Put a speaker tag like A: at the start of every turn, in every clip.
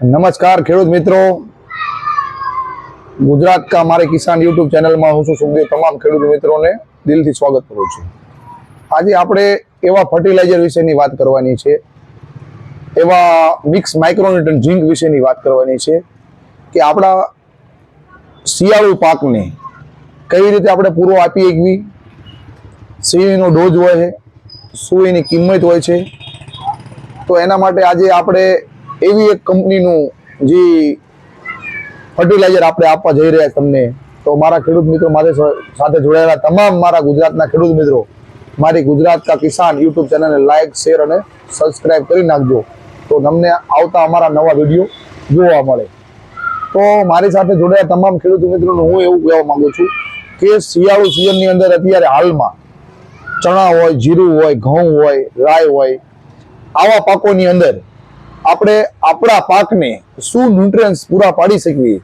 A: નમસ્કાર, ખેડૂત મિત્રો. ગુજરાત કા મારે કિસાન યુટ્યુબ ચેનલમાં હું છું સુખદેવ. તમામ ખેડૂત મિત્રોને દિલથી સ્વાગત કરું છું. આજે આપણે એવા ફર્ટિલાઇઝર વિશેની વાત કરવાની છે. એવા મિક્સ માઇક્રોન્યુટન ઝીંક વિશેની વાત કરવાની છે કે આપણા શિયાળુ પાકને કઈ રીતે આપણે પૂરો આપી એકવી શું ડોઝ હોય છે શું એની કિંમત હોય છે. તો એના માટે આજે આપણે એવી એક કંપનીનું જે ફર્ટિલાઇઝર આપણે આપવા જઈ રહ્યા તમને. તો મારા ખેડૂત મિત્રો મારી સાથે જોડાયેલા તમામ મારા ગુજરાતના ખેડૂત મિત્રો, મારી ગુજરાત કા કિસાન યુટ્યુબ ચેનલને લાઇક શેર અને સબસ્ક્રાઇબ કરી નાખજો. તો તમને આવતા અમારા નવા વીડિયો જોવા મળે. તો મારી સાથે જોડાયેલા તમામ ખેડૂત મિત્રોને હું એવું કહેવા માંગુ છું કે શિયાળુ સિઝનની અંદર અત્યારે હાલમાં ચણા હોય, જીરું હોય, ઘઉં હોય રાય હોય, આવા પાકોની અંદર આપણે આપણા પાકને શું ન્યુટ્રિયન્સ પૂરા પાડી શકીએ,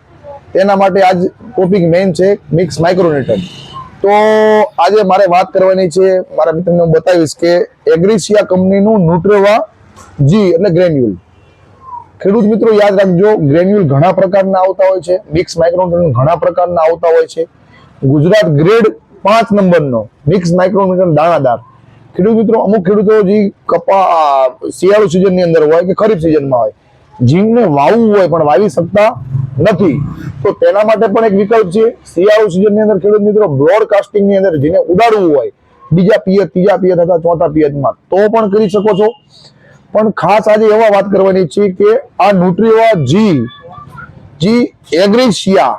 A: તેના માટે આજ ટોપિક મેઇન છે મિક્સ માઇક્રોન્યુટ્રન તો આજે મારે વાત કરવાની છે, મારા મિત્રને હું બતાવીશ કે એગ્રીસિયા કંપનીનું ન્યુટ્રેવા જી એટલે ગ્રેન્યુલ ખેડૂત મિત્રો યાદ રાખજો ગ્રેન્યુલ ઘણા પ્રકારના આવતા હોય છે મિક્સ માઇક્રોન્યુટ્રન ઘણા પ્રકારના આવતા હોય છે. ગુજરાત ગ્રેડ પાંચ નંબરનો મિક્સ માઇક્રોન્યુટ્રન દાણાદાર. ખેડૂત મિત્રો, અમુક ખેડૂતો જે કપા શિયાળુ સિઝનની અંદર હોય કે ખરીફ સિઝનમાં હોય જીવને વાવવું હોય પણ વાવી શકતા નથી. તો તેના માટે પણ એક વિકલ્પ છે, શિયાળુ સિઝનની અંદર ખેડૂત મિત્રો બ્રોડકાસ્ટિંગની અંદર જેને ઉડાડવું હોય, બીજા પિયત, ત્રીજા પિયત અથવા ચોથા પિયતમાં, તો પણ કરી શકો છો. પણ ખાસ આજે એવા વાત કરવાની છે કે આ Nutriva G G Agrisia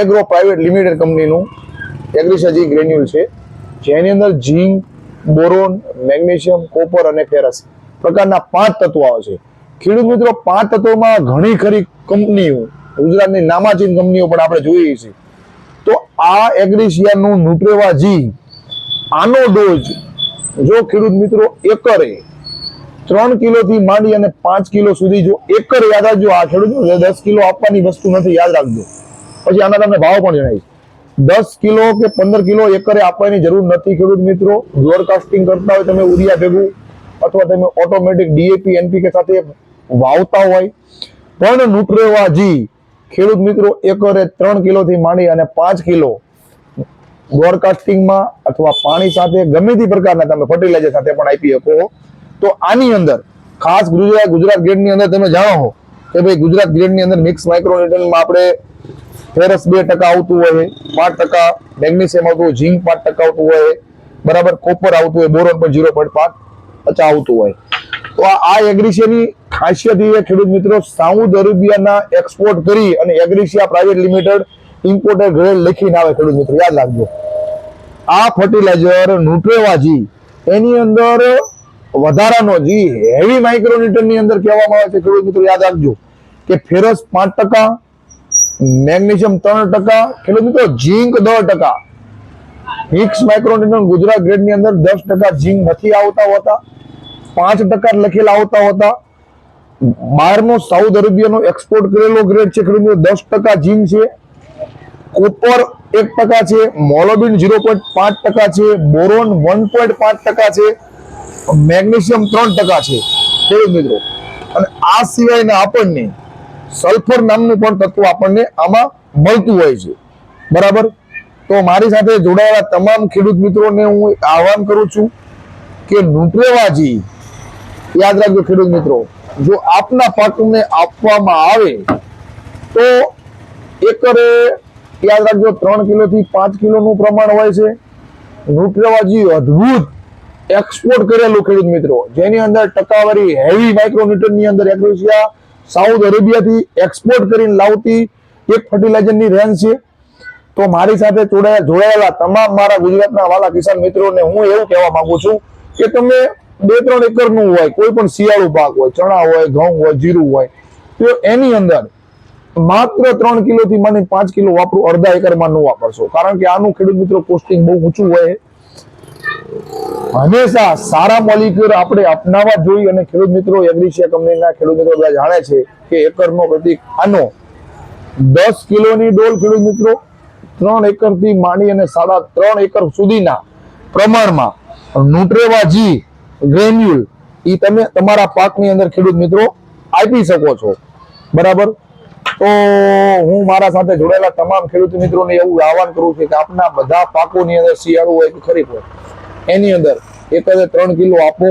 A: agro private limited કંપનીનું એગ્રીશિયા જી ગ્રેન્યુલ છે. જેની અંદર ઝીંક બોરોન, મેગ્નેશિયમ, કોપર અને ફેરસ પ્રકારના પાંચ તત્વો આવે છે. ખેડૂત મિત્રો, પાંચ તત્વોમાં ઘણી ખરી કંપનીઓ, ગુજરાતની નામાચીન કંપનીઓ પણ આપણે જોઈએ છીએ. તો આ એગ્રીશિયાનું ન્યુટ્રેવા જી આનો ડોઝ જો ખેડૂત મિત્રો એકરે ત્રણ કિલો થી માંડી અને પાંચ કિલો સુધી જો એકર યાદ રાખજો, આ ખેડૂત દસ કિલો આપવાની વસ્તુ નથી, યાદ રાખજો. પછી આના તમને ભાવ પણ જણાવીશ. દસ કિલો કે પંદર કિલો એકરે આપવાની જરૂર નથી, ખેડૂત મિત્રો. બ્રોડકાસ્ટિંગ કરતા હોય તમે ઉરિયા ભેગું અથવા તમે ઓટોમેટિક ડીએપી એનપીકે સાથે વાવતા હોય. પણ ન્યુટ્રેવાજી ખેડૂત મિત્રો, એકરે ત્રણ કિલોથી માંડી અને પાંચ કિલો બ્રોડકાસ્ટિંગમાં અથવા પાણી સાથે ગમે તે પ્રકારના તમે ફર્ટિલાઇઝર સાથે પણ આપી શકો. તો આની અંદર, ખાસ ગુજરાત ગુજરાત ગ્રેડની અંદર તમે જાણો કે ભાઈ ગુજરાત ગ્રેડની અંદર મિક્સ માઇક્રોન્યુટ્રનમાં આપણે ફેરસ બે ટકા આવતું હોય, પાંચ ટકા મેગ્નેશિયમ આવતું હોય, ઝીંક પાંચ ટકા આવતું હોય, બરાબર કોપર આવતું હોય, બોરોન પણ ઝીરો પોઈન્ટ પાંચ પચાસ આવતું હોય. તો આ એગ્રીશિયાની ખાસિયત એ ખેડૂત મિત્રો સાઉથ અરેબિયાના એક્સપોર્ટ કરી અને Agrishia private limited importer grade લખીને આવે, ખેડૂત મિત્રો, યાદ રાખજો. આ ફર્ટિલાઇઝર ન્યુટ્રેવાજી એની અંદર વધારાનો જી હેવી માઇક્રોન્યુટ્રનની અંદર કહેવામાં આવે છે, ખેડૂત મિત્રો, યાદ રાખજો કે ફેરસ પાંચ ટકા મેગ્નેશિયમ ત્રણ ટકા, ખેડૂત મિત્રો ઝીંક દસ ટકા. મિક્સ માઇક્રોન્યુટ્રન ગુજરાત ગ્રેડની અંદર દસ ટકા ઝીંક નથી આવતા હોતા. પાંચ ટકા લખેલા આવતા હોતા. બહારનો સાઉથ અરેબિયાનો એક્સપોર્ટ કરેલો ગ્રેડ છે ખેડૂત દસ ટકા ઝીંક છે. કોપર એક ટકા છે, મોલોબિન ઝીરો પોઈન્ટ પાંચ ટકા છે, બોરોન વન પોઈન્ટ પાંચ ટકા છે, મેગ્નેશિયમ ત્રણ ટકા છે. ખેડૂત મિત્રો, અને આ સિવાયના આપણને સલ્ફર નામનું પણ તત્વ આપણને આમાં મળતું હોય છે. બરાબર? તો મારી સાથે જોડાયેલા તમામ ખેડૂત મિત્રોને હું આહવાન કરું છું કે નુટ્રેવાજી, યાદ રાખજો ખેડૂત મિત્રો, જો આપના પાકને આપવામાં આવે તો એકરે, યાદ રાખજો, ત્રણ કિલો થી પાંચ કિલોનું પ્રમાણ હોય છે. ન્યુટ્રેવાજી અદ્ભુત એક્સપોર્ટ કરેલું ખેડૂત મિત્રો. જેની અંદર ટકાવારી હેવી માઇક્રોન્યુટ્રનની અંદર એગ્રોસિયા સાઉથ અરેબિયાથી એક્સપોર્ટ કરીને લાવતી એક ફર્ટિલાઇઝરની રેન્જ છે. તો મારી સાથે જોડાયા, જોડાયેલા તમામ મારા ગુજરાતના વાલા કિસાન મિત્રોને હું એવું કહેવા માંગુ છું કે તમે બે ત્રણ એકરનું હોય, કોઈ પણ શિયાળુ પાક હોય, ચણા હોય, ઘઉં હોય, જીરું હોય, તો એની અંદર માત્ર ત્રણ કિલોથી માની પાંચ કિલો વાપરું, અડધા એકરમાં ન વાપરશો. કારણ કે આનું ખેડૂત મિત્રો કોસ્ટિંગ બહુ ઊંચું હોય. હંમેશા સારા મોલિક્યુલ આપણે અપનાવવા જોઈએ અને ખેડૂત મિત્રો એગ્રીશિયા કંપનીના ખેડૂત મિત્રો બધા જાણે છે કે એકરનો પ્રતિ આનો. દસ કિલોની ડોલ ખેડૂત મિત્રો, ત્રણ એકરથી માંડી અને સાડા ત્રણ એકર સુધીના પ્રમાણમાં ન્યુટ્રેવા જી ગ્રેન્યુલ એ તમે તમારા પાકની અંદર ખેડૂત મિત્રો આપી શકો છો. બરાબર? તો હું મારા સાથે જોડાયેલા તમામ ખેડૂત મિત્રોને એવું આહવાન કરું છું કે આપના બધા પાકોની અંદર શિયાળો હોય કે ખરીફ હોય એની અંદર એક હજાર ત્રણ કિલો આપો.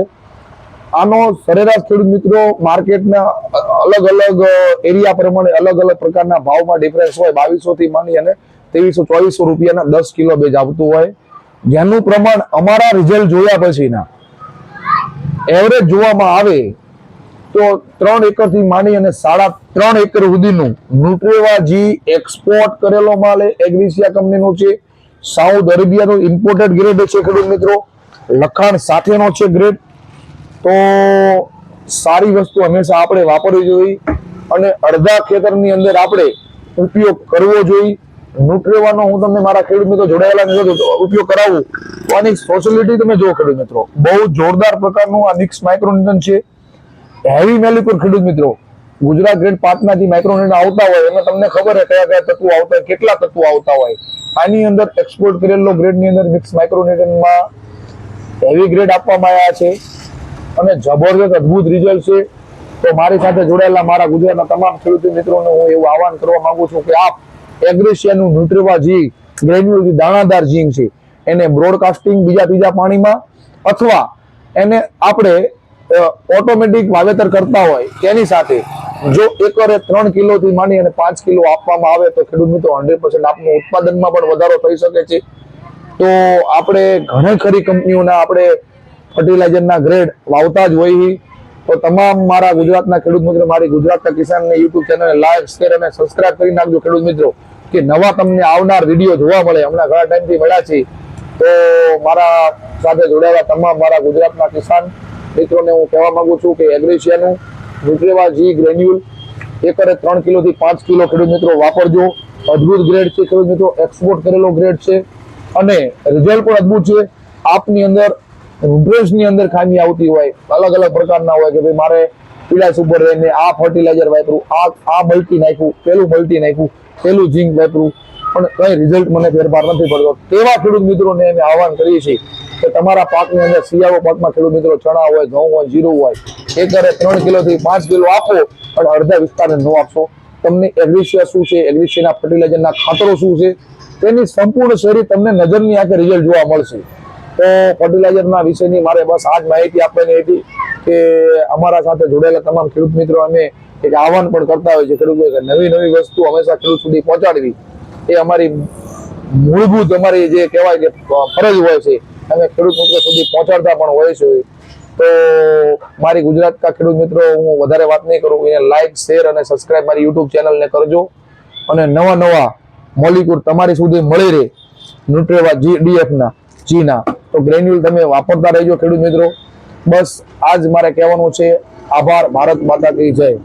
A: આનો સરેરાશ ખેડૂત મિત્રો માર્કેટના અલગ અલગ એરિયા પ્રમાણે અલગ અલગ પ્રકારના ભાવમાં ડિફરન્સ હોય, બાવીસો થી માંડી અને ત્રેવીસો ચોવીસો રૂપિયાના દસ કિલો બેજ આવતું હોય. જેનું પ્રમાણ અમારા રિઝલ્ટ જોયા પછીના એવરેજ જોવામાં આવે તો ત્રણ એકરથી માંડી અને સાડા ત્રણ એકર સુધીનું ન્યુટ્રેવા જી એક્સપોર્ટ કરેલો માલ એગ્રીસિયા કંપનીનો છે. સાઉથ અરેબિયાનો ઇમ્પોર્ટેડ ગ્રેડ છે ખેડૂત મિત્રો. લખાણ સાથેનો છે ગ્રેડ. તો સારી વસ્તુ હંમેશા આપણે વાપરવી જોઈએ અને અડધા ખેતરની અંદર આપણે ઉપયોગ કરવો જોઈએ. ન્યુટ્રેવાનો હું તમને મારા ખેડૂત મિત્રો જોડાયેલા મિત્રો જો ઉપયોગ કરાવું. તો આની સોશિયલિટી તમે જો ખેડૂત મિત્રો. બહુ જોરદાર પ્રકારનું આ મિક્સ માઇક્રોન્યુટન છે. હેવી મેલિક્યુર ખેડૂત મિત્રો. ગુજરાત ગ્રેડ પાંચના જે આવતા હોય, એમાં તમને ખબર છે કયા કયા તત્વો આવતા હોય, કેટલા તત્વો આવતા હોય. આની અંદર એક્સપોર્ટ કરેલો ગ્રેડની અંદર મિક્સ માઇક્રોન્યુટનમાં હેવી ગ્રેડ આપવામાં આવ્યા છે. અને જબરદસ્ત અદ્ભુત રિઝલ્ટ છે. તો મારી સાથે જોડાયેલા મારા ગુજરાતના તમામ ખેડૂત મિત્રોને હું એવું આહવાન કરવા માંગુ છું કે આપ એગ્રેશિયાનું ન્યુટ્રીવા જી ગ્રેન્યુલ દાણાદાર જીંગ છે. એને બ્રોડકાસ્ટિંગ બીજા ત્રીજા પાણીમાં અથવા એને આપણે ઓટોમેટિક વાવેતર કરતા હોય તેની સાથે જો એકરે ત્રણ કિલોથી માંડી અને પાંચ કિલો આપવામાં આવે તો ખેડૂત મિત્રો હંડ્રેડ પર્સન્ટ આપનું ઉત્પાદનમાં પણ વધારો થઈ શકે છે. તો આપણે ઘણી ખરી કંપનીઓના આપણે ફર્ટિલાઇઝરના ગ્રેડ વાવતા જ હોય તો તમામ મારા ગુજરાતના ખેડૂત મિત્રો, મારી ગુજરાતના કિસાનને યુટ્યુબ ચેનલને લાઈક શેર અને સબસ્ક્રાઇબ કરી નાખજો ખેડૂત મિત્રો, કે નવા તમને આવનાર વીડિયો જોવા મળે. હમણાં ઘણા ટાઈમથી મળ્યા છે તો મારા સાથે જોડાયેલા તમામ મારા ગુજરાતના કિસાન મિત્રોને હું કહેવા માંગુ છું કે એગ્રેશિયાનું ન્યુટ્રેવા જી ગ્રેન્યુલ એકરે ત્રણ કિલોથી પાંચ કિલો ખેડૂત મિત્રો વાપરજો. અદ્ભુત ગ્રેડ છે ખેડૂત મિત્રો. એક્સપોર્ટ કરેલો ગ્રેડ છે. અને રિઝલ્ટ પણ અદભુત છે. આપની અંદરની અંદર ખામી આવતી હોય, અલગ અલગ પ્રકારના હોય કે ભાઈ મારે પીડાસ ઉપર રહીને આ ફર્ટિલાઇઝર વાપરું, આ આ મલ્ટી નાખ્યું, પેલું મલ્ટી નાખ્યું, પેલું ઝીંક વાપરું, પણ કઈ રિઝલ્ટ મને ફેરફાર નથી પડતો. તેવા ખેડૂત મિત્રોને અમે આહવાન કરીએ છીએ કે તમારા પાકની અંદર શિયાળો પાકમાં ખેડૂત મિત્રો ચણા હોય, ઘઉં હોય, જીરું હોય, એકરે ત્રણ કિલોથી પાંચ કિલો આપો અને અડધા વિસ્તારને ન આપશો. તમને એગ્રીશિયા શું છે? એગ્રીશિયાના ફર્ટિલાઇઝરના ખાતરો શું છે? તેની સંપૂર્ણ શેરી તમને નજરની આંખે રિઝલ્ટ જોવા મળશે. તો ફર્ટિલાઇઝરના વિષયની મારે બસ આ જ માહિતી આપવાની હતી કે અમારા સાથે જોડાયેલા તમામ ખેડૂત મિત્રો અમે એક આહવાન પણ કરતા હોય છે ખેડૂતો કે નવી નવી વસ્તુ હંમેશા ખેડૂત સુધી પહોંચાડવી એ અમારી મૂળભૂત અમારી જે કહેવાય કે ફરજ હોય છે. અમે ખેડૂત મિત્રો સુધી પહોંચાડતા પણ હોય છે. તો મારી ગુજરાતના ખેડૂત મિત્રો, હું વધારે વાત નહીં કરું. એને લાઈક શેર અને સબસ્ક્રાઇબ મારી યુટ્યુબ ચેનલને કરજો. અને નવા નવા મોલિક્યુલ તમારી સુધી મળી રહે. ન્યુટ્રેવા જી ડીએફના જીના તો ગ્રેન્યુલ તમે વાપરતા રહેજો ખેડૂત મિત્રો. બસ, આજ મારે કહેવાનું છે. આભાર, ભારત માતા કી જય.